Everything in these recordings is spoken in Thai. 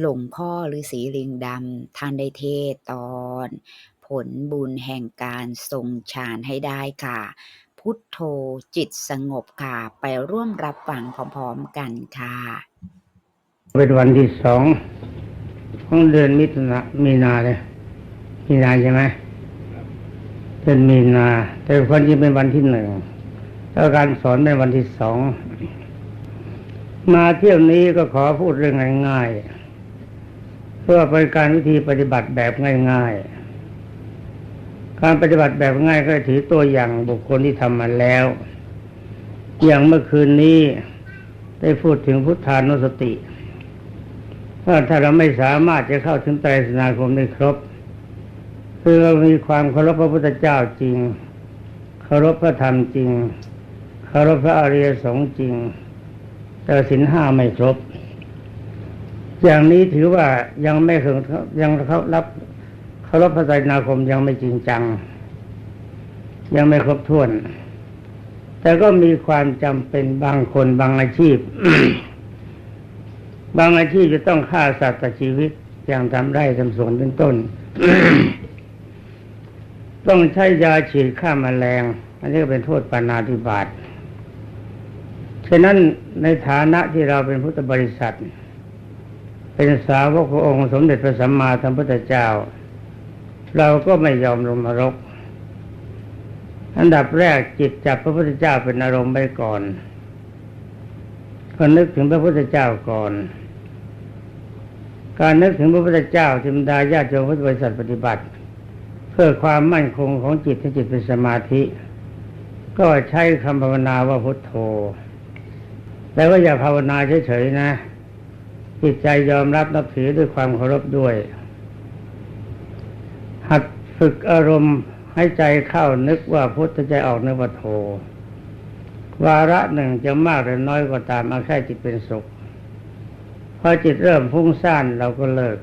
หลวงพ่อฤาษีลิงดำท่านได้เทศตอน ผลบุญแห่งการทรงฌานให้ได้ค่ะ พุทโธจิตสงบค่ะ ไปร่วมรับฟังพร้อมๆกันค่ะ เป็นวันที่สองของเดือนมิถุนามีนาเลยมีนาใช่ไหมเป็นมีนา แต่คนที่เป็นวันที่หนึ่งแล้วการสอนเป็นวันที่สองมาเที่ยวนี้ก็ขอพูดเรื่องง่ายๆ เพื่อเป็นการวิธีปฏิบัติแบบง่าย ๆ การปฏิบัติแบบง่ายก็ถือตัวอย่างบุคคลที่ทำมาแล้ว อย่างเมื่อคืนนี้ได้พูดถึงพุทธานุสติว่าถ้าเราไม่สามารถจะเข้าถึงไตรสนาคมได้ครบ คือเรามีความเคารพพระพุทธเจ้าจริง เคารพพระธรรมจริง เคารพพระอริยสงฆ์จริง แต่สินห้าไม่ครบ อย่างนี้ถือว่ายังไม่ถึงยังเขารับเคารพพระไตรสนาคมยังไม่จริงจัง ยังไม่ครบถ้วน แต่ก็มีความจำเป็นบางคนบางอาชีพ บางอาชีพจะต้องฆ่าสัตว์ตัดชีวิตอย่างทำไร่ทำสวนเป็นต้น ต้องใช้ยาฉีดฆ่ามาแมลง อันนี้ก็เป็นโทษปานาธิบาตฉะนั้นในฐานะที่เราเป็นพุทธบริษัท เป็นสาวกขององค์สมเด็จพระสัมมาสัมพุทธเจ้า เราก็ไม่ยอมลงนรก อันดับแรกจิตจับพระพุทธเจ้าเป็นอารมณ์ไปก่อนก็นึกถึงพระพุทธเจ้าก่อน การนึกถึงพระพุทธเจ้าธรรมดาญาติโยมพุทธบริษัทปฏิบัติ เพื่อความมั่นคงของจิตให้จิตเป็นสมาธิ ก็ใช้คำภาวนาว่าพุทโธแต่ว่าอย่าภาวนาเฉยๆนะ จิตใจยอมรับนับถือด้วยความเคารพด้วย หัดฝึกอารมณ์ให้ใจเข้านึกว่าพุทธใจออกนึกว่าโธวาระหนึ่งจะมากหรือน้อยก็ตามเอาแค่จิตเป็นสุขพอจิตเริ่มฟุ้งซ่านเราก็เลิก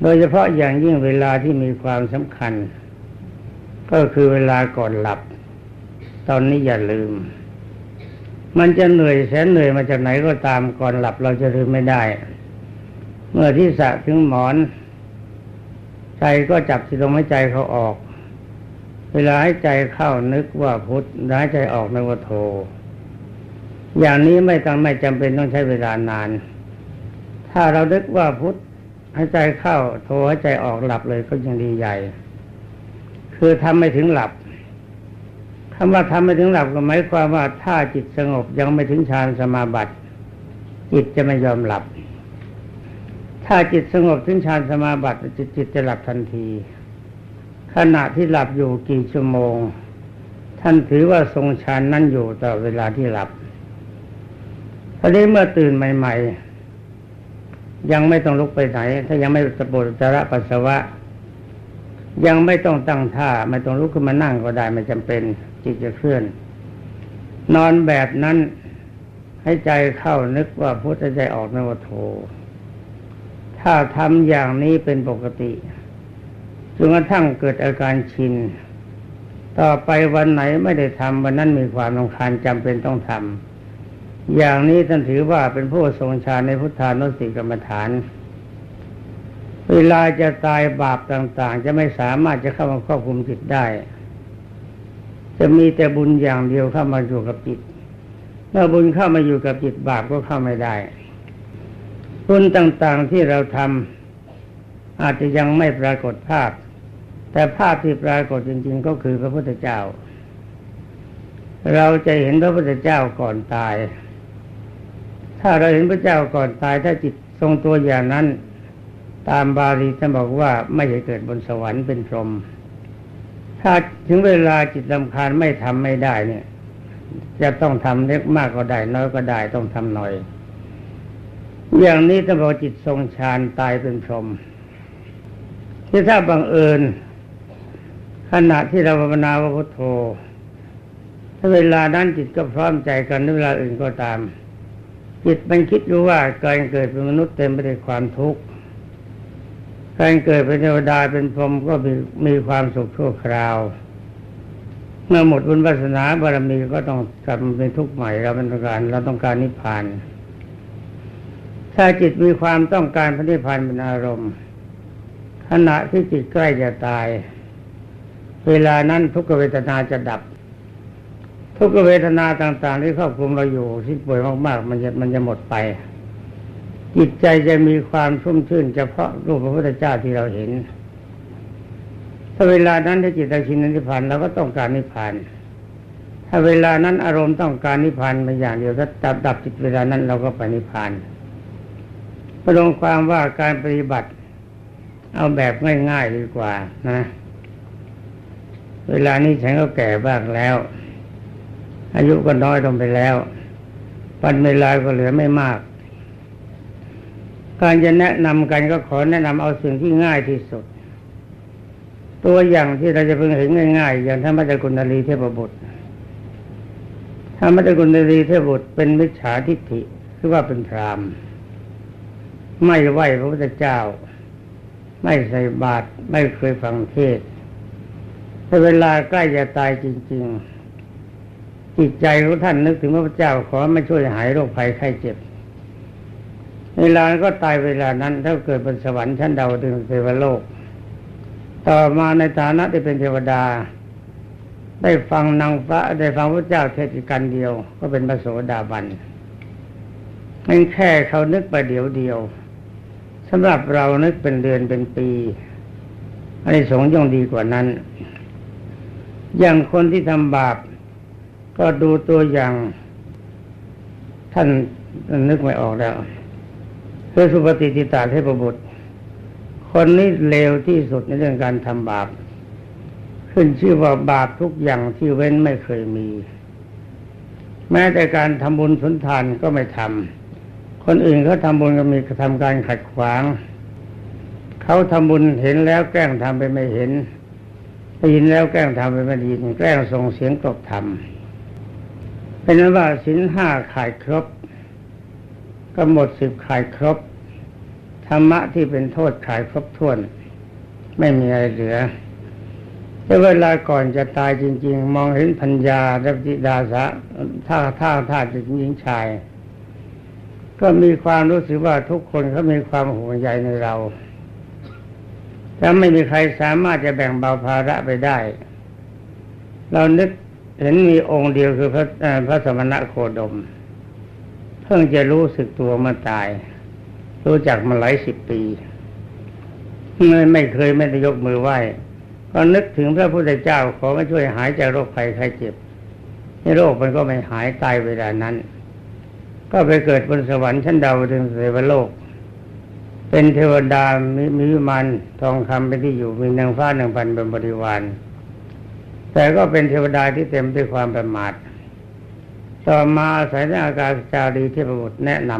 โดยเฉพาะอย่างยิ่งเวลาที่มีความสำคัญ ก็คือเวลาก่อนหลับ ตอนนี้อย่าลืม มันจะเหนื่อยแสนเหนื่อยมาจากไหนก็ตามก่อนหลับเราจะลืมไม่ได้ เมื่อที่สะถึงหมอน ใจก็จับที่ลมหายใจเขาออก เวลาให้ใจเข้านึกว่าพุทธหายใจออกนึกว่าโท อย่างนี้ไม่ต้องไม่จำเป็นต้องใช้เวลานาน ถ้าเรานึกว่าพุทธให้ใจเข้า โทให้ใจออกหลับเลยก็ยังดีใหญ่ คือทำไม่ถึงหลับ คำว่าทำไม่ถึงหลับก็หมายความว่าถ้าจิตสงบยังไม่ถึงฌานสมาบัติ จิตจะไม่ยอมหลับ ถ้าจิตสงบถึงฌานสมาบัติจิตจิตจะหลับทันที ขณะที่หลับอยู่กี่ชั่วโมง ท่านถือว่าทรงฌานนั้นอยู่ต่อเวลาที่หลับพอนี้เมื่อตื่นใหม่ ๆ ยังไม่ต้องลุกไปไหน ถ้ายังไม่สะปวดจระปัสสาวะ ยังไม่ต้องตั้งท่าไม่ต้องลุกขึ้นมานั่งก็ได้ไม่จำเป็น จิตจะเคลื่อน นอนแบบนั้นให้ใจเข้านึกว่าพุทธใจออกนวโท ถ้าทำอย่างนี้เป็นปกติจนกระทั่งเกิดอาการชิน ต่อไปวันไหนไม่ได้ทำวันนั้นมีความรำคาญจำเป็นต้องทำอย่างนี้ท่านถือว่าเป็นผู้ทรงฌานในพุทธานุสติกรรมฐาน เวลาจะตายบาปต่างๆ จะไม่สามารถจะเข้ามาควบคุมจิตได้ จะมีแต่บุญอย่างเดียวเข้ามาอยู่กับจิตเมื่อบุญเข้ามาอยู่กับจิตบาปก็เข้าไม่ได้บุญต่างๆที่เราทำอาจจะยังไม่ปรากฏภาพ แต่ภาพที่ปรากฏจริง ๆ ก็คือพระพุทธเจ้า เราจะเห็นพระพุทธเจ้าก่อนตาย ถ้าเราเห็นพระเจ้าก่อนตาย ถ้าจิตทรงตัวอย่างนั้น ตามบาลีท่านบอกว่าไม่ใช่เกิดบนสวรรค์เป็นพรหม ถ้าถึงเวลาจิตลำคาญไม่ทำไม่ได้เนี่ย จะต้องทำเล็กมากก็ได้ น้อยก็ได้ต้องทำหน่อย อย่างนี้ถ้าบอกจิตทรงฌานตายเป็นพรหมที่ถ้าบังเอิญ ขณะที่เราภาวนาว่าพุทโธถ้าเวลานั้นจิตก็พร้อมใจกันในเวลาอื่นก็ตาม จิตมันคิดรู้ว่าการเกิดเป็นมนุษย์เต็มไปด้วยความทุกข์ การเกิดเป็นเทวดาเป็นพรหมก็มีมีความสุขชั่วคราว เมื่อหมดบุญวาสนาบารมีก็ต้องกลับมาเป็นทุกข์ใหม่เราเป็นต้องการเราต้องการนิพพาน ถ้าจิตมีความต้องการพระนิพพานเป็นอารมณ์ ขณะที่จิตใกล้จะตาย เวลานั้นทุกขเวทนาจะดับ ทุกขเวทนาต่าง ๆ ที่ครอบคลุมเราอยู่ที่ป่วยมากๆ มันจะมันจะหมดไป จิตใจจะมีความชุ่มชื่นเฉพาะรูปพระพุทธเจ้าที่เราเห็น ถ้าเวลานั้นที่จิตเราชินนิพพานเราก็ต้องการนิพพาน ถ้าเวลานั้นอารมณ์ต้องการนิพพานมาอย่างเดียวถ้าดับดับจิตเวลานั้นเราก็ไปนิพพานประลงความว่าการปฏิบัติ เอาแบบง่ายๆดีกว่านะ เวลานี้ฉันก็แก่บ้างแล้ว อายุก็น้อยลงไปแล้ววันเวลาก็เหลือไม่มาก การจะแนะนำกันก็ขอแนะนำเอาสิ่งที่ง่ายที่สุด ตัวอย่างที่เราจะเพิ่งเห็นง่าย ๆ อย่างท่านมัจจุกุณลีเทพบุตรท่านมัจจุกุณลีเทพบุตรเป็นมิจฉาทิฏฐิคือว่าเป็นพรามไม่ไหวพระพุทธเจ้า ไม่ใส่บาตรไม่เคยฟังเทศถ้าเวลาใกล้จะตายจริง ๆ จิตใจของท่านนึกถึงพระพุทธเจ้าขอมาช่วยหายโรคภัยไข้เจ็บ เวลาก็ตายเวลานั้น ถ้าเกิดบนสวรรค์ชั้นดาวดึงเทวโลก ต่อมาในฐานะที่เป็นเทวดา ได้ฟังนางฟ้าได้ฟังพระเจ้าเทศกันเดียว ก็เป็นพระโสดาบันมันแค่เขานึกไปเดียวเดียวสำหรับเรานึกเป็นเดือนเป็นปีอันนี้สงส์ย่อมดีกว่านั้น อย่างคนที่ทำบาป ก็ดูตัวอย่าง ท่านนึกไม่ออกแล้ว คือสุปฏิทิตาเทพบุตร คนนี้เลวที่สุดในเรื่องการทำบาป ขึ้นชื่อว่าบาปทุกอย่างที่เว้นไม่เคยมี แม้แต่การทำบุญสุนทานก็ไม่ทำคนอื่นเขาทำบุญก็มีทำการขัดขวาง เขาทำบุญเห็นแล้วแกล้งทำไปไม่เห็นได้ยินแล้วแกล้งทำไปไม่ได้ยินแกล้งส่งเสียงกลบทำเป็นนั้นว่าสินห้าขายครบ ก็หมดสิบขายครบ ธรรมะที่เป็นโทษขายครบถ้วน ไม่มีอะไรเหลือแต่เวลาก่อนจะตายจริง ๆ มองเห็นพัญญาและจิดาสะท่าท่าท่าจะหญิงชาย ก็มีความรู้สึกว่าทุกคนเขามีความห่วงใยในเราถ้าไม่มีใครสามารถจะแบ่งเบาภาระไปได้ เรานึกเห็นมีองค์เดียวคือพระพระสมณะโคดม เพิ่งจะรู้สึกตัวเมื่อตาย รู้จักมาหลายสิบปีไม่ไม่เคยไม่ได้ยกมือไหว้ก็นึกถึงพระพุทธเจ้าขอมาช่วยหายจากโรคภัยไข้เจ็บให้โรคมันก็ไม่หายตายเวลานั้น ก็ไปเกิดบนสวรรค์ชั้นดาวดึงเทวโลก เป็นเทวดามีมีวิมานทองคำเป็นที่อยู่มีนางฟ้าหนึ่งพันเป็นบริวารแต่ก็เป็นเทวดาที่เต็มด้วยความประมาท ต่อมาอาศัยในอากาศจารีเทพบุตรแนะน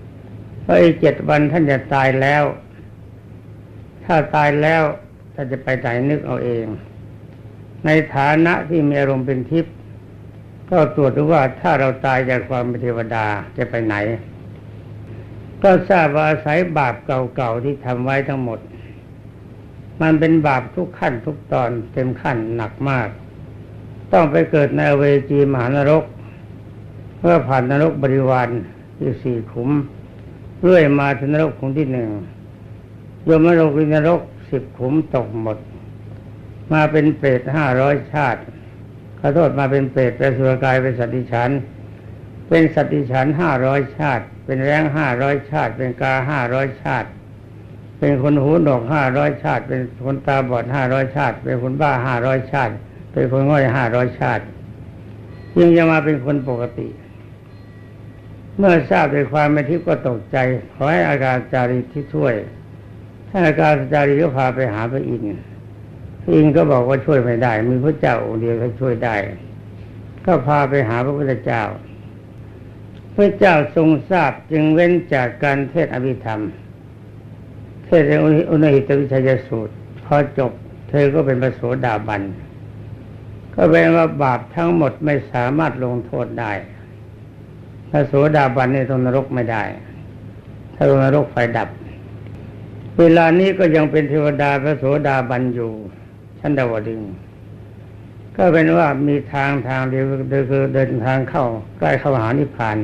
ำว่าอีกเจ็ดวันท่านจะตายแล้ว ถ้าตายแล้วท่านจะไปไหนนึกเอาเอง ในฐานะที่มีอารมณ์เป็นทิพย์ก็ตรวจดูว่าถ้าเราตายจากความเป็นเทวดาจะไปไหน ก็ทราบว่าอาศัยบาปเก่าๆที่ทำไว้ทั้งหมด มันเป็นบาปทุกขั้นทุกตอนเต็มขั้นหนักมาก ต้องไปเกิดในเวจีมหานรก เพื่อผ่านนรกบริวารที่สี่ขุมเรื่อยมาถึงนรกขุมที่หนึ่งโยมนรกวินรกสิบขุมตกหมด มาเป็นเปรตห้าร้อยชาติขอโทษมาเป็นเปรตเป็นสุรกายเป็นสัตว์ดิฉันเป็นสัตว์ดิฉันห้าร้อยชาติ เป็นแรงห้าร้อยชาติ เป็นกาห้าร้อยชาติ เป็นคนหูหนวกห้าร้อยชาติ เป็นคนตาบอดห้าร้อยชาติ เป็นคนบ้าห้าร้อยชาติ เป็นคนง่อยห้าร้อยชาติยังจะมาเป็นคนปกติ เมื่อทราบด้วยความไม่ทิพย์ก็ตกใจ ขอให้อาการจารีที่ช่วยท่านอาการจารีก็พาไปหาพระอินทร์พระอินทร์ก็บอกว่าช่วยไม่ได้ มีพระเจ้าองค์เดียวที่ช่วยได้ ก็พาไปหาพระพุทธเจ้า พระเจ้าทรงทราบจึงเว้นจากการเทศน์อภิธรรม เทศน์ในอุณหิตวิชัยสูตร พอจบ เธอก็เป็นพระโสดาบัน ก็เป็นว่าบาปทั้งหมดไม่สามารถลงโทษได้ พระโสดาบันในตรงนรกไม่ได้ ถ้าลงนรกไฟดับ เวลานี้ก็ยังเป็นเทวดาพระโสดาบันอยู่ชั้นดาวดึงก็เป็นว่ามีทางทางเดียวคือเดินทางเข้าใกล้เข้าหานิพพาน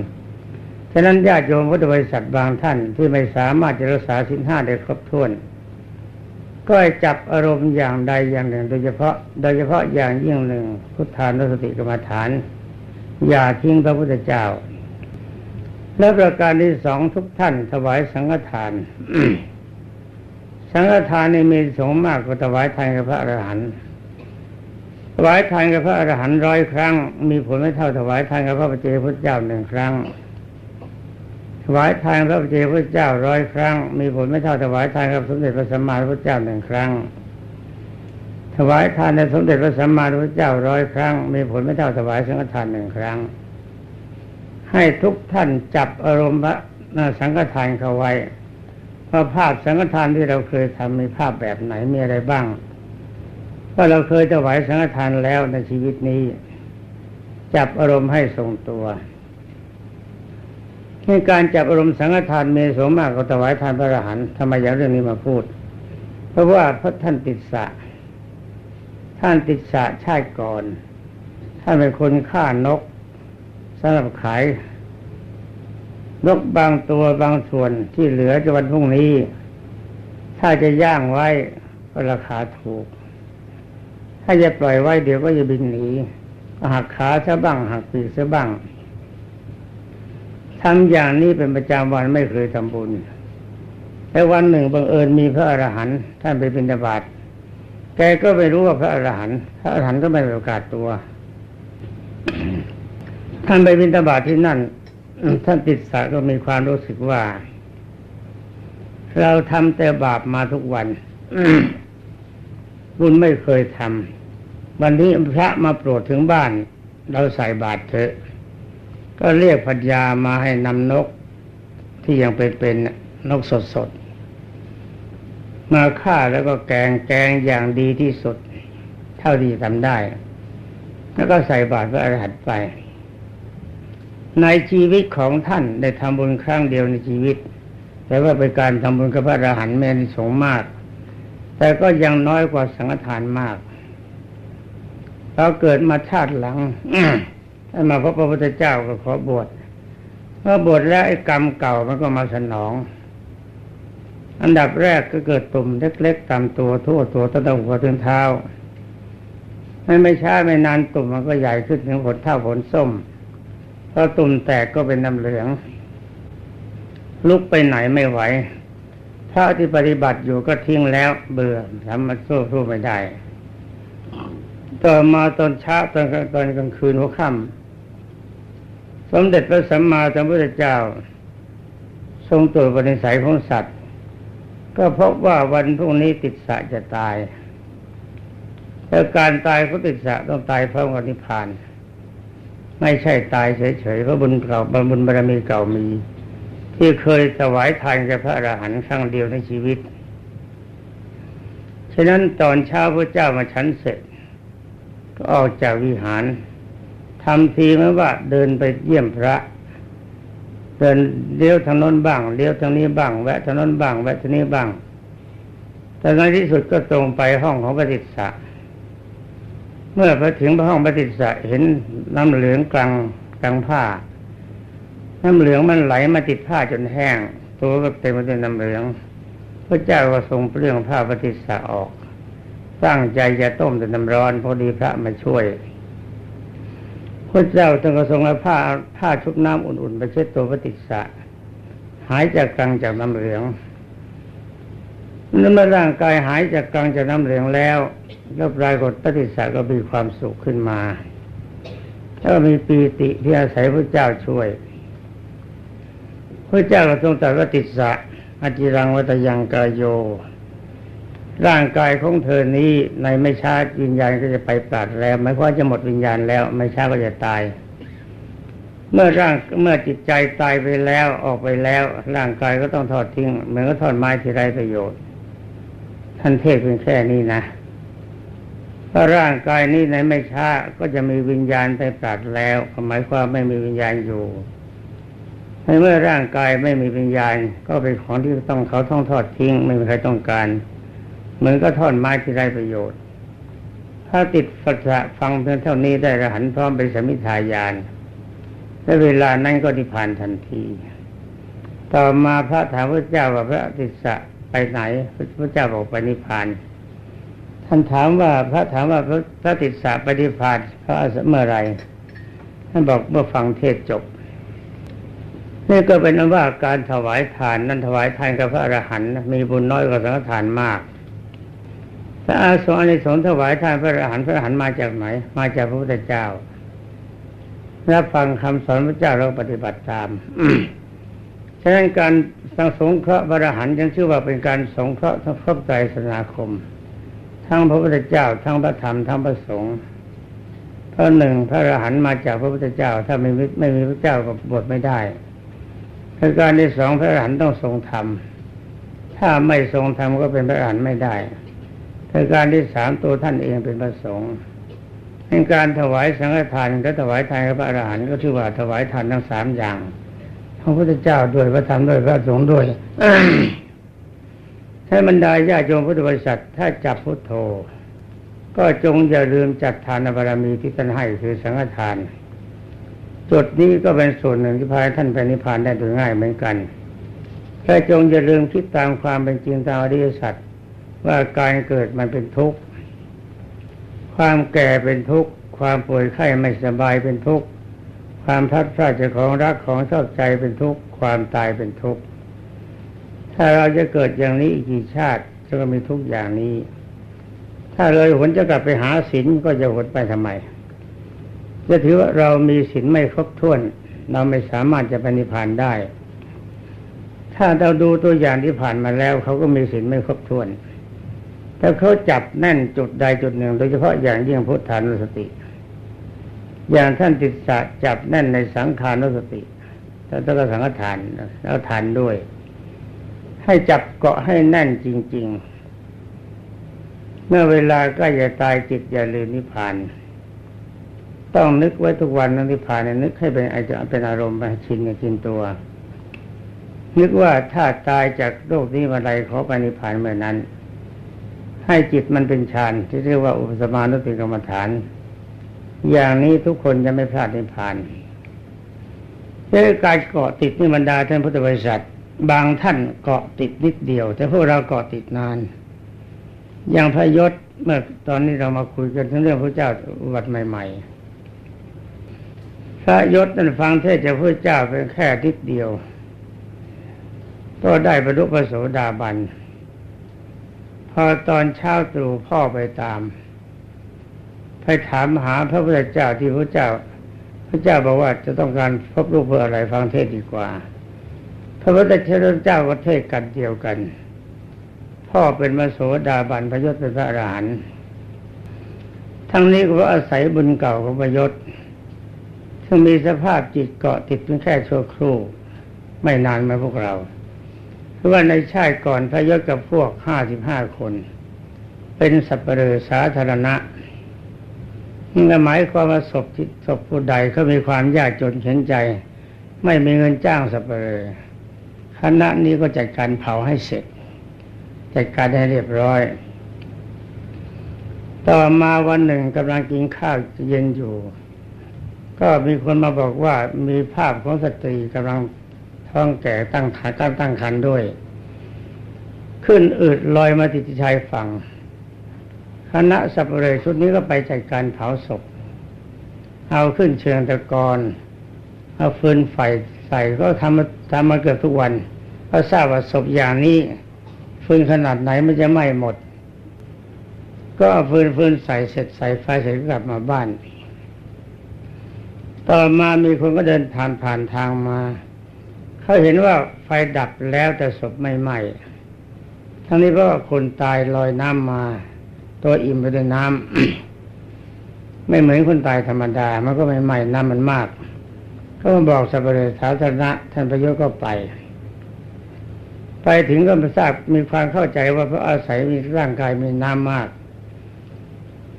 ฉะนั้นญาติโยมพุทธบริษัทบางท่านที่ไม่สามารถจะรักษาสินห้าได้ครบถ้วน ก็จับอารมณ์อย่างใดอย่างหนึ่ง โดยเฉพาะโดยเฉพาะอย่างยิ่งหนึ่งพุทธานุสติกรรมฐาน อย่าทิ้งพระพุทธเจ้า และประการที่สองทุกท่านถวายสังฆทาน สังฆทานในมีสงฆ์มากกว่าถวายทานกับพระอรหันต์ถวายทานกับพระอรหันต์ร้อยครั้ง มีผลไม่เท่าถวายทานกับพระปเจพุทธเจ้าหนึ่งครั้ง ถวายทานพระปเจพุทธเจ้าร้อยครั้ง มีผลไม่เท่าถวายทานกับสมเด็จพระสัมมาสัมพุทธเจ้าหนึ่งครั้งถวายทานในสมเด็จพระสัมมาสัมพุทธเจ้าร้อยครั้ง มีผลไม่เท่าถวายสังฆทานหนึ่งครั้ง ให้ทุกท่านจับอารมณ์พระสังฆทานเข้าไว้ว่าภาพสังฆทานที่เราเคยทำมีภาพแบบไหนมีอะไรบ้างว่าเราเคยถวายสังฆทานแล้วในชีวิตนี้ จับอารมณ์ให้ทรงตัวในการจับอารมณ์สังฆทานเมสมากกว่าถวายทานพระอรหันต์ทำไมอย่างเรื่องนี้มาพูด เพราะว่าพระท่านติดสะ ท่านติดสะชาติก่อน ท่านเป็นคนฆ่านก สำหรับขายนกบางตัวบางส่วนที่เหลือจะวันพรุ่งนี้ ถ้าจะย่างไว้ก็ราคาถูก ถ้าจะปล่อยไว้เดี๋ยวก็จะบินหนีหักขาซะบ้างหักปีกซะบ้างทำอย่างนี้เป็นประจำวันไม่เคยทำบุญแต่วันหนึ่งบังเอิญมีพระอรหันต์ท่านไปบิณฑบาตแกก็ไม่รู้ว่าพระอรหันต์พระอรหันต์ก็ไม่ประกาศตัว ท่านไปบิณฑบาตที่นั่นท่านติดสะก็มีความรู้สึกว่า เราทำแต่บาปมาทุกวันบุญไม่เคยทำวันนี้พระมาโปรดถึงบ้าน เราใส่บาตรเถอะ ก็เรียกพัญญามาให้นำนก ที่ยังเป็นๆนกสดๆมาฆ่าแล้วก็แกงแกงอย่างดีที่สุด เท่าที่ทำได้ แล้วก็ใส่บาตรพระอรหันต์ไป ในชีวิตของท่านได้ทำบุญครั้งเดียวในชีวิต แต่ว่าเป็นการทำบุญกับพระอรหันต์แม้นสงส์มาก แต่ก็ยังน้อยกว่าสังฆทานมากเราเกิดมาชาติหลังถ้ามาพบพระพุทธเจ้าก็ขอบวชเมื่อบวชแล้วไอ้กรรมเก่ามันก็มาสนอง อันดับแรกก็เกิดตุ่มเล็กๆตามตัวทั่วตัวตั้งแต่หัวถึงเท้าไม่ไม่ช้าไม่นานตุ่มมันก็ใหญ่ขึ้นถึงผลเท่าผลส้ม พอตุ่มแตกก็เป็นน้ำเหลือง ลุกไปไหนไม่ไหวพระที่ปฏิบัติอยู่ก็ทิ้งแล้วเบื่อทำมาสู้สู้ไม่ได้ ต่อมาตอนเช้าตอนกลางตอนกลางคืนหัวค่ำสมเด็จพระสัมมาสัมพุทธเจ้า ทรงตรวจปณิสัยของสัตว์ ก็พบว่าวันพรุ่งนี้ติดสะจะตาย แล้วการตายของติดสะต้องตายพร้อมกับนิพพาน ไม่ใช่ตายเฉยๆเพราะบุญเก่าบุญบารมีเก่ามี ที่เคยถวายทานแก่พระอรหันต์ครั้งเดียวในชีวิต ฉะนั้นตอนเช้าพระเจ้ามาฉันเสร็จ ก็ออกจากวิหารทำทีเมื่อว่าเดินไปเยี่ยมพระ เดินเลี้ยวทางโน้นบ้างเลี้ยวทางนี้บ้างแวะทางโน้นบ้างแวะทางนี้บ้างแต่ในที่สุดก็ตรงไปห้องของปฏิสะ เมื่อไปถึงห้องปฏิสะเห็นน้ำเหลืองกลางกลางผ้า น้ำเหลืองมันไหลมาติดผ้าจนแห้ง ตัวก็เต็มไปด้วยน้ำเหลือง พระเจ้าก็ทรงเปลื้องผ้าปฏิสะออกตั้งใจจะต้มแต่น้ำร้อนพอดีพระมาช่วยพระเจ้าจึงก็ทรงเอาผ้าผ้าชุบน้ำอุ่นๆไปเช็ดตัวปฏิสะหายจากกลางจากน้ำเหลือง นั่นเมื่อร่างกายหายจากกลางจากน้ำเหลืองแล้วก็ปรากฏปฏิสะก็มีความสุขขึ้นมาแล้วมีปีติที่อาศัยพระเจ้าช่วย พระเจ้าก็ทรงตรัสว่าติสสะอจิรังวัตยังกายโย ร่างกายของเธอนี้ในไม่ช้าวิญญาณก็จะไปปราดแล้วหมายความว่าจะหมดวิญญาณแล้ว ไม่ช้าก็จะตาย เมื่อร่างเมื่อจิตใจตายไปแล้วออกไปแล้ว ร่างกายก็ต้องทอดทิ้งเหมือนกับทอดไม้ที่ไร้ประโยชน์ ท่านเทศเพียงแค่นี้นะถ้าร่างกายนี้ในไม่ช้าก็จะมีวิญญาณไปปราดแล้วหมายความไม่มีวิญญาณอยู่ในเมื่อร่างกายไม่มีวิญญาณ ก็เป็นของที่ต้องเขาต้องทอดทิ้ง ไม่มีใครต้องการ เหมือนก็ทอดไม้ที่ไร้ประโยชน์ ถ้าติดสัจจะฟังเพียงเท่านี้ได้ระหันพร้อมเป็นสมิทายานและเวลานั้นก็นิพพานทันที ต่อมาพระถามพระเจ้าว่าพระติสสะ ไปไหนพระเจ้าบอกไปนิพพาน ท่านถามว่าพระถามว่าพระพระติสสะปนิพพานพระเมื่อไรท่านบอกเมื่อฟังเทศจบนี่ก็เป็นอว่าการถวายทานนั้นถวายทานกับพระอรหันต์มีบุญน้อยกว่าสังฆทานมากถ้าอาสงส์อนิสงส์ถวายทานพระอรหันต์พระอรหันต์มาจากไหน มาจากพระพุทธเจ้ารับฟังคำสอนพระเจ้าเราปฏิบัติตาม ฉะนั้นการสังสงเคราะห์พระอรหันต์จึงชื่อว่าเป็นการสงเคราะห์ทั้งครอบใจศาสนาคม ทั้งพระพุทธเจ้า ทั้งพระธรรมทั้งพระสงฆ์เพราะหนึ่งพระอรหันต์มาจากพระพุทธเจ้า ถ้าไม่มีไม่มีพระเจ้าก็บวชไม่ได้ประการที่สองพระอรหันต์ต้องทรงธรรมถ้าไม่ทรงธรรมก็เป็นพระอรหันต์ไม่ได้ประการที่สามตัวท่านเองเป็นพระสงฆ์ในการถวายสังฆทานและถวายทานกับพระอรหันต์ก็ชื่อว่าถวายทานทั้งสามอย่าง พระพุทธเจ้าด้วยพระธรรมด้วยพระสงฆ์ด้วยให้บรรดาญาโยมพุทธบริษัทถ้าจับพุทโธ ก็จงอย่าลืมจัดทานบารมีที่ท่านให้คือสังฆทานจุดนี้ก็เป็นส่วนหนึ่งที่พาท่านไปนิพพานได้โดยง่ายเหมือนกันแต่จงอย่าลืมคิดตามความเป็นจริงตามอริยสัจว่าการเกิดมันเป็นทุกข์ ความแก่เป็นทุกข์ ความป่วยไข้ไม่สบายเป็นทุกข์ ความพัดพรากจากของรักของชอบใจเป็นทุกข์ความตายเป็นทุกข์ถ้าเราจะเกิดอย่างนี้อีกกี่ชาติจะมีทุกอย่างนี้ ถ้าเลยหนจะกลับไปหาศีลก็จะหนไปทำไม จะถือว่าเรามีศีลไม่ครบถ้วน เราไม่สามารถจะปนิพพานได้ ถ้าเราดูตัวอย่างที่ผ่านมาแล้ว เขาก็มีศีลไม่ครบถ้วนแต่เขาจับแน่นจุดใดจุดหนึ่ง โดยเฉพาะอย่างยิ่งพุทธานุสติ อย่างท่านติดสะจับแน่นในสังขารนสติแล้วก็สังฆทานแล้วทานด้วย ให้จับเกาะให้แน่นจริง ๆ เมื่อเวลาใกล้จะตายจิตอย่าลืมนิพพานต้องนึกไว้ทุกวันนั้นนิพพานเนี่ยนึกให้เป็นไอจะเป็นอารมณ์ไปชินกับชินตัว นึกว่าถ้าตายจากโลกนี้มื่อไรขอไปนิพพานเมื่อนั้น ให้จิตมันเป็นฌานที่เรียกว่าอุปสมานุติกรรมฐาน อย่างนี้ทุกคนจะไม่พลาดนิพานเรื่องการเกาะติดนี่บรรดาท่านพุทธบริษัท บางท่านเกาะติดนิดเดียว แต่พวกเราเกาะติดนาน อย่างพระยศเมื่อตอนนี้เรามาคุยกันเรื่องพระเจ้าอุบัติใหม่ ๆ พระยศนั้นฟังเทศจากพระเจ้าเป็นแค่นิดเดียว ก็ได้บรรลุพระโสดาบัน พอตอนเช้าตรู่พ่อไปตาม ไปถามหาพระพุทธเจ้าที่พระเจ้า พระเจ้าบอกว่าจะต้องการพบลูกเพื่ออะไรฟังเทศดีกว่า พระพุทธเจ้าก็เทศกันเดียวกัน พ่อเป็นมโสดาบันพระยศเป็นพระอรหันต์ทั้งนี้ก็เพราะอาศัยบุญเก่าของพระยศซึ่งมีสภาพจิตเกาะติดเพียงแค่ชั่วครู่ ไม่นานมาพวกเราเพราะว่าในชาติก่อนพระยศกับพวกห้าสิบห้าคน เป็นสัปเหร่อสาธารณะ นั่หมายความว่าศพที่ศพผู้ใดเขามีความยากจนเข็นใจ ไม่มีเงินจ้างสัปเหร่อคณะนี้ก็จัดการเผาให้เสร็จ จัดการให้เรียบร้อย ต่อมาวันหนึ่งกำลังกินข้าวเย็นอยู่ ก็มีคนมาบอกว่ามีภาพของสตรีกำลังท้องแก่ตั้งขาตั้งตั้งคันด้วย ขึ้นอืดลอยมาติดชายฝั่ง คณะสัปเหร่อชุดนี้ก็ไปจัดการเผาศพ เอาขึ้นเชิงตะกอนเอาฟืนไฟใส่ก็ทำมาทำมาเกือบทุกวันเพราะทราบว่าศพอย่างนี้ฟืนขนาดไหนมันจะไหม้หมด ก็ฟืนฟืนใส่เสร็จใส่ไฟเสร็จก็กลับมาบ้าน ต่อมามีคนก็เดินผ่านผ่านทางมา เขาเห็นว่าไฟดับแล้วแต่ศพไม่ไหม้ทั้งนี้เพราะว่าคนตายลอยน้ำมา ตัวอิ่มไปด้วยน้ำไม่เหมือนคนตายธรรมดา มันก็ไม่ไหม้น้ำมันมาก ก็มาบอกสัปเหร่อสาธารณะท่านประโยชน์ก็ไป ไปถึงก็มาทราบมีความเข้าใจว่าพระอาศัยมีร่างกายมีน้ำมาก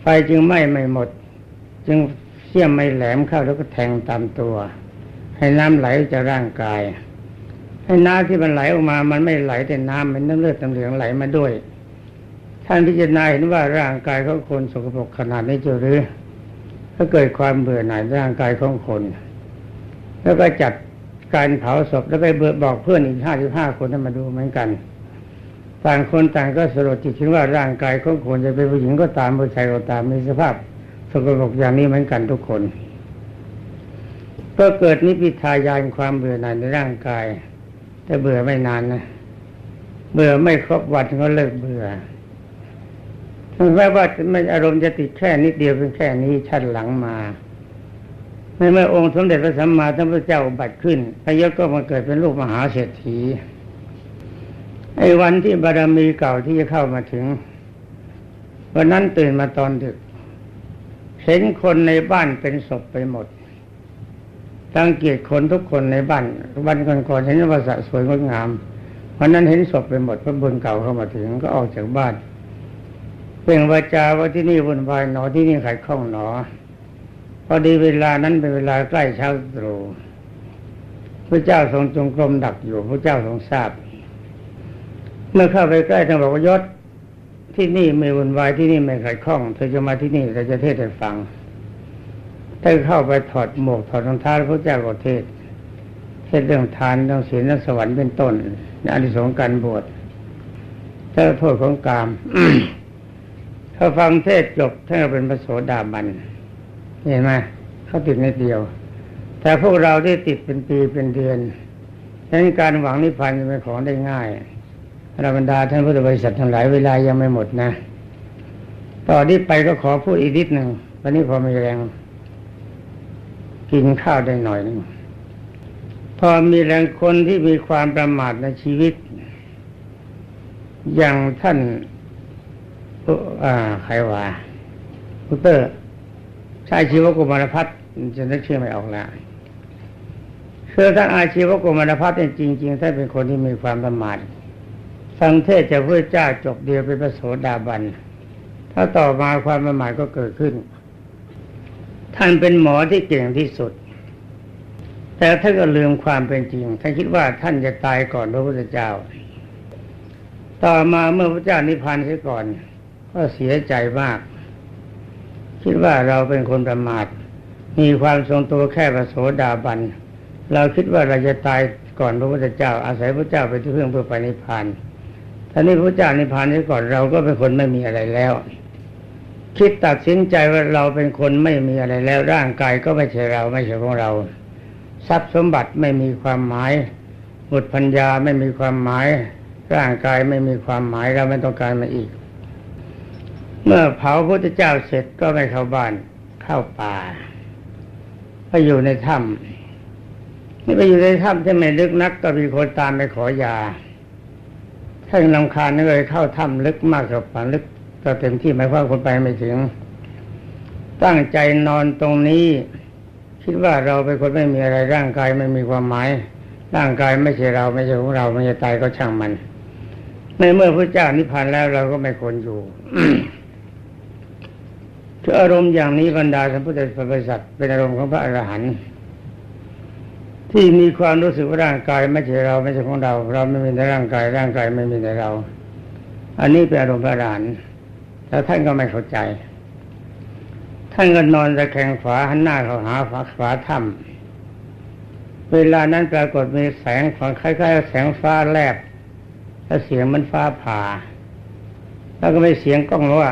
ไฟจึงไหม้ไม่หมด จึงเสี้ยมไม่แหลมเข้าแล้วก็แทงตามตัว ให้น้ำไหลจากร่างกายให้น้ำที่มันไหลออกมา มันไม่ไหลแต่น้ำมันน้ำเลือดน้ำเหลืองไหลมาด้วย ท่านพิจารณาเห็นว่าร่างกายของคนสกปรกขนาดนี้จะหรือถ้าเกิดความเบื่อหน่ายร่างกายของคน แล้วก็จัดการเผาศพแล้วไปเบิกบอกเพื่อนอีกห้าสิบห้าคนให้มาดูเหมือนกัน ต่างคนต่างก็สลดจิตคิดว่าร่างกายของคนจะเป็นผู้หญิงก็ตามผู้ชายก็ตามมีสภาพสกปรกอย่างนี้เหมือนกันทุกคนก็เกิดนิพพิทายานความเบื่อหน่ายในร่างกาย แต่เบื่อไม่นานนะเบื่อไม่ครบวันก็เลิกเบื่อ แม้ว่าไม่อารมณ์จะติดแค่นิดเดียวเป็นแค่นี้ชั้นหลังมาในเมื่อองค์สมเด็จพระสัมมาสัมพุทธเจ้าบัติขึ้นพระยศก็มาเกิดเป็นลูกมหาเศรษฐีไอ้วันที่บารมีเก่าที่จะเข้ามาถึงวันนั้นตื่นมาตอนดึก เห็นคนในบ้านเป็นศพไปหมดตั้งเกียรติคนทุกคนในบ้านวันก่อนๆเห็นว่าสะสวยงดงามวันนั้นเห็นศพไปหมดพระบุญเก่าเข้ามาถึงก็ออกจากบ้าน เปล่งวาจาว่าที่นี่วุ่นวายหนอที่นี่ขัดข้องหนอ พอดีเวลานั้นเป็นเวลาใกล้เช้าตรู่พระเจ้าทรงจงกรมดักอยู่พระเจ้าทรงทราบ เมื่อเข้าไปใกล้ท่านบอกว่ายศที่นี่ไม่วุ่นวายที่นี่ไม่ขัดข้องเธอจะมาที่นี่เราจะเทศให้ฟังถ้าเข้าไปถอดหมวกถอดรองเท้าพระเจ้าก็เทศเทศเรื่องทานเรื่องศีลเรื่องสวรรค์เป็นต้นในอานิสงส์การบวชถ้าโทษของกาม ถ้าฟังเทศจบท่านก็เป็นพระโสดาบันเห็นไหมเขาติดนิดเดียว แต่พวกเราได้ติดเป็นปีเป็นเดือนฉะนั้นการหวังนิพพานจะเป็นของได้ง่ายเราบรรดาท่านพุทธบริษัททั้งหลายเวลายังไม่หมดนะ ต่อนนี้ไปก็ขอพูดอีกนิดหนึ่งวันนี้พอมีแรง กินข้าวได้หน่อยหนึงพอมีแรงคนที่มีความประมาทในชีวิต อย่างท่าน ผู้อ่าใครว่าพุตเตอร์ชายชีวกุมารพัฒน์จะนึกชื่อไม่ออกแล้วคือท่านอาชีวกุมารพัฒน์เนี่ยจริง ๆ ท่านเป็นคนที่มีความประมาทฟังเทศจากพระเจ้าจบเดียวเป็นพระโสดาบัน ถ้าต่อมาความประมาทก็เกิดขึ้น ท่านเป็นหมอที่เก่งที่สุด แต่ท่านก็ลืมความเป็นจริง ท่านคิดว่าท่านจะตายก่อนพระพุทธเจ้า ต่อมาเมื่อพระเจ้านิพพานเสียก่อน ก็เสียใจมาก คิดว่าเราเป็นคนประมาท มีความทรงตัวแค่พระโสดาบัน เราคิดว่าเราจะตายก่อนพระพุทธเจ้า อาศัยพระเจ้าเป็นที่พึ่งเพื่อไปนิพพานท่านี้พระเจ้านิพพานเสียก่อนเราก็เป็นคนไม่มีอะไรแล้ว คิดตัดสินใจว่าเราเป็นคนไม่มีอะไรแล้วร่างกายก็ไม่ใช่เราไม่ใช่ของเรา ทรัพย์สมบัติไม่มีความหมายบุตรพัญญาไม่มีความหมาย ร่างกายไม่มีความหมายเราไม่ต้องการมันอีก เมื่อเผาพระพุทธเจ้าเสร็จก็ไม่เข้าบ้านเข้าป่าไปอยู่ในถ้ำนี่ไปอยู่ในถ้ำที่ไม่ลึกนักก็มีคนตามไปขอยาท่านลำคาญก็เลยเข้าถ้ำลึกมากกว่าป่าลึกก็เต็มที่หมายความคนไปไม่ถึง ตั้งใจนอนตรงนี้ คิดว่าเราเป็นคนไม่มีอะไรร่างกายไม่มีความหมาย ร่างกายไม่ใช่เราไม่ใช่ของเราไม่จะตายก็ช่างมัน ในเมื่อพระเจ้านิพพานแล้วเราก็ไม่ควรอยู่ คืออารมณ์อย่างนี้บรรดาท่านพุทธบริษัทเป็นอารมณ์ของพระอรหันต์ที่มีความรู้สึกว่าร่างกายไม่ใช่เราไม่ใช่ของเรา เราไม่มีในร่างกายร่างกายไม่มีในเรา อันนี้เป็นอารมณ์พระอรหันต์แต่ท่านก็ไม่เข้าใจ ท่านก็นอนตะแคงขวาหันหน้าเข้าหาฝาฝาถ้ำเวลานั้นปรากฏมีแสงฝังคล้ายๆแสงฟ้าแลบแล้วเสียงมันฟ้าผ่า แล้วก็มีเสียงก้องว่า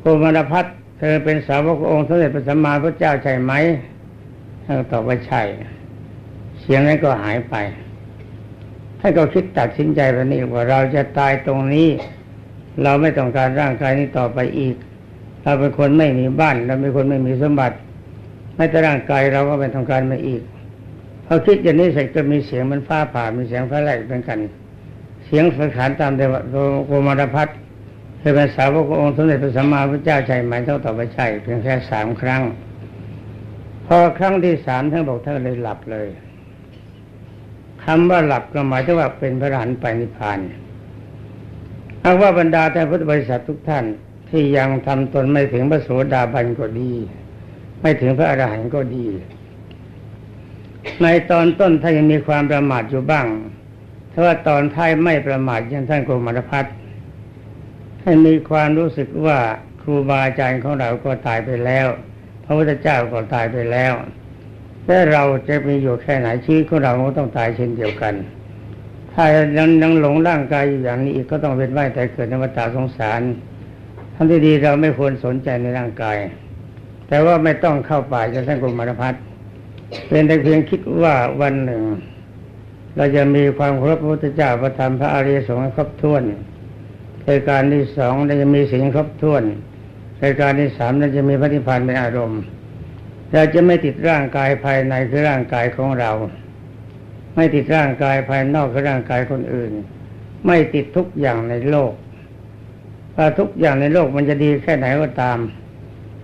โกมารพัฒเธอเป็นสาวกองค์สมเด็จพระสัมมาพุทธเจ้าใช่ไหมท่านตอบว่าใช่ เสียงนั้นก็หายไปท่านก็คิดตัดสินใจแบบนี้ว่าเราจะตายตรงนี้ เราไม่ต้องการร่างกายนี้ต่อไปอีก เราเป็นคนไม่มีบ้าน เราเป็นคนไม่มีสมบัติ ไม่แต่ร่างกายเราก็ไม่ต้องการมาอีกพอคิดอย่างนี้เสร็จก็มีเสียงมันฟ้าผ่ามีเสียงฟ้าแลเป็นกัน เสียงสังขารตามเดวะโกมารพัฒน์ เคยเป็นสาวกององค์สมเด็จพระสัมมาสัมพุทธเจ้าใช่ไหมเท่าต่อไปใช่เพียงแค่สามครั้ง พอครั้งที่สามท่านบอกท่านเลยหลับเลยคำว่าหลับก็หมายถึงว่าเป็นพระอรหันต์ไปนิพพานหากว่าบรรดาท่านพุทธบริษัททุกท่านที่ยังทำตนไม่ถึงพระโสดาบันก็ดี ไม่ถึงพระอรหันต์ก็ดี ในตอนต้นท่านยังมีความประมาทอยู่บ้างถ้าว่าตอนท้ายไม่ประมาทย่างท่านโกมารพัฒน์ ให้มีความรู้สึกว่าครูบาอาจารย์ของเราก็ตายไปแล้ว พระพุทธเจ้าก็ตายไปแล้วและเราจะมีอยู่แค่ไหนชีวิตของเราก็ต้องตายเช่นเดียวกัน ถ้ายังยังหลงร่างกายอยู่อย่างนี้อีกก็ต้องเป็นว่ายแต่เกิดในวัฏสงสารทั้งที่ดีเราไม่ควรสนใจในร่างกาย แต่ว่าไม่ต้องเข้าป่าจะท่านกรมารพัฒน์เป็นแต่เพียงคิดว่าวันหนึ่ง เราจะมีความเคารพพระพุทธเจ้าพระธรรมพระอริยสงฆ์ครบถ้วน รายการที่สองเราจะมีสิ่งครบถ้วนรายการที่สามเราจะมีพระนิพพานเป็นอารมณ์เราจะไม่ติดร่างกายภายในคือร่างกายของเรา ไม่ติดร่างกายภายนอกคือร่างกายคนอื่น ไม่ติดทุกอย่างในโลกถ้าทุกอย่างในโลกมันจะดีแค่ไหนก็ตาม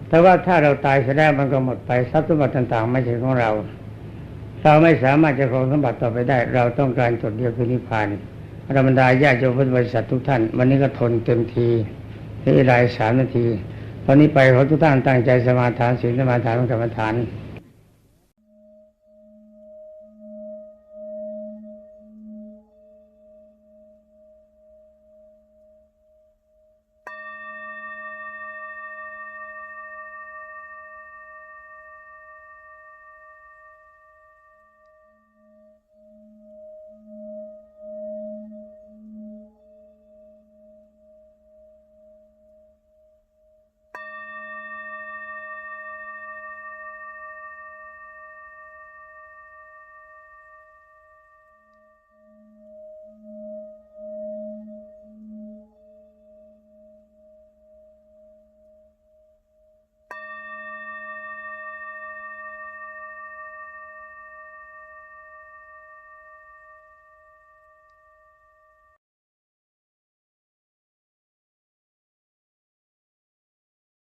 แต่ว่าถ้าเราตายเสียแล้วมันก็หมดไปทรัพย์สมบัติต่างๆ ไม่ใช่ของเรา เราไม่สามารถจะครองสมบัติต่อไปได้ เราต้องการจุดเดียวคือนิพพาน ธรรมดาญาติโยมพุทธบริษัททุกท่าน วันนี้ก็ทนเต็มทีที่รายสามนาที ตอนนี้ไปขอทุกท่านตั้งใจสมาทานศีลสมาทานกรรมฐาน